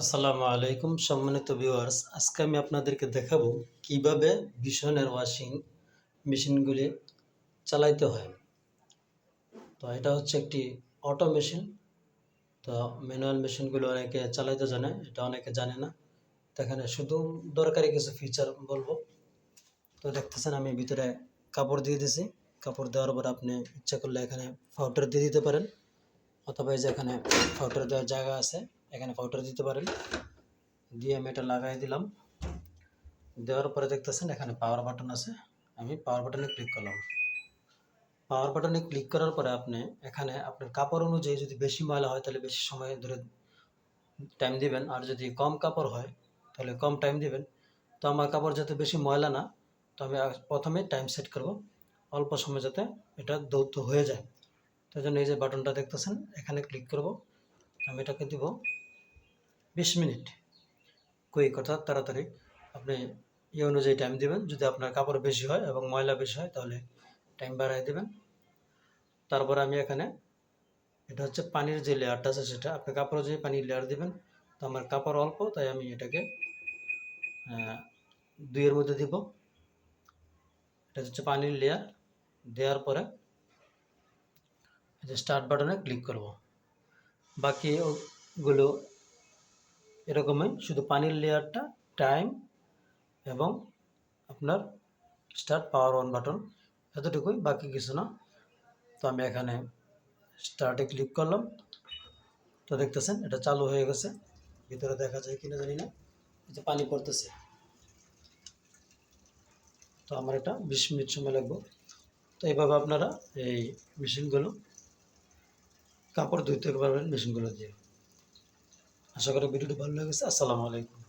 আসসালামু আলাইকুম সম্মানিত ভিউয়ার্স আজকে আমি আপনাদেরকে দেখাবো কীভাবে ভীষণের ওয়াশিং মেশিনগুলি চালাইতে হয়। তো এটা হচ্ছে একটি অটো মেশিন তো ম্যানুয়াল মেশিনগুলো অনেকে চালাইতে জানে, এটা অনেকে জানে না। এখানে শুধু দরকারি কিছু ফিচার বলব। তো দেখতেছেন আমি ভিতরে কাপড় দিয়ে দিছি। কাপড় দেওয়ার পর আপনি ইচ্ছা করলে এখানে পাউডার দিয়ে দিতে পারেন। অথবা এই যে এখানে পাউডার দেওয়ার জায়গা আছে এখানে পাউডার দিতে পারেন। দিয়ে আমি এটা লাগাই দিলাম। দেওয়ার পরে দেখতেছেন এখানে পাওয়ার বাটন আছে। আমি পাওয়ার বাটনে ক্লিক করলাম। পাওয়ার বাটনে ক্লিক করার পরে আপনি এখানে আপনার কাপড় অনুযায়ী যদি বেশি ময়লা হয়, তাহলে বেশি সময় ধরে টাইম দিবেন। আর যদি কম কাপড় হয়, তাহলে কম টাইম দিবেন। তো আমার কাপড় যাতে বেশি ময়লা না, তো আমি প্রথমে টাইম সেট করব। অল্প সময় যাতে এটা দৌত হয়ে যায়। তাই জন্য এই যে বাটনটা দেখতেছেন, এখানে ক্লিক করব। আমি এটাকে দিব। বিশ মিনিট কুইক অর্থাৎ তাড়াতাড়ি। আপনি এই অনুযায়ী টাইম দিবেন। যদি আপনার কাপড় বেশি হয় এবং ময়লা বেশি হয়, তাহলে টাইম বাড়াই দেবেন। তারপর আমি এখানে এটা হচ্ছে পানির যে লেয়ারটা আছে সেটা, আপনি কাপড় যে পানির লেয়ার দিবেন। তো আমার কাপড় অল্প, তাই আমি এটাকে দুইয়ের মধ্যে দিব। এটা হচ্ছে পানির লেয়ার দেওয়ার পরে যে স্টার্ট বাটনে ক্লিক করব। বাকি ওগুলো এরকমই শুধু পানির লেয়ারটা টাইম এবং আপনার স্টার্ট পাওয়ার অন বাটন এতটুকুই, বাকি কিছু না। তো আমি এখানে স্টার্টে ক্লিক করলাম। তো দেখতেছেন, এটা চালু হয়ে গেছে। ভিতরে দেখা যায় কিনা জানি না। যে পানি পড়তেছে। তো আমার এটা বিশ মিনিট সময় লাগবে। তো এইভাবে আপনারা এই মেশিনগুলো কাপড় ধুইতে পারবেন মেশিনগুলো দিয়ে। আশা করি ভিডিওটি ভালো লেগেছে। আসসালামু আলাইকুম।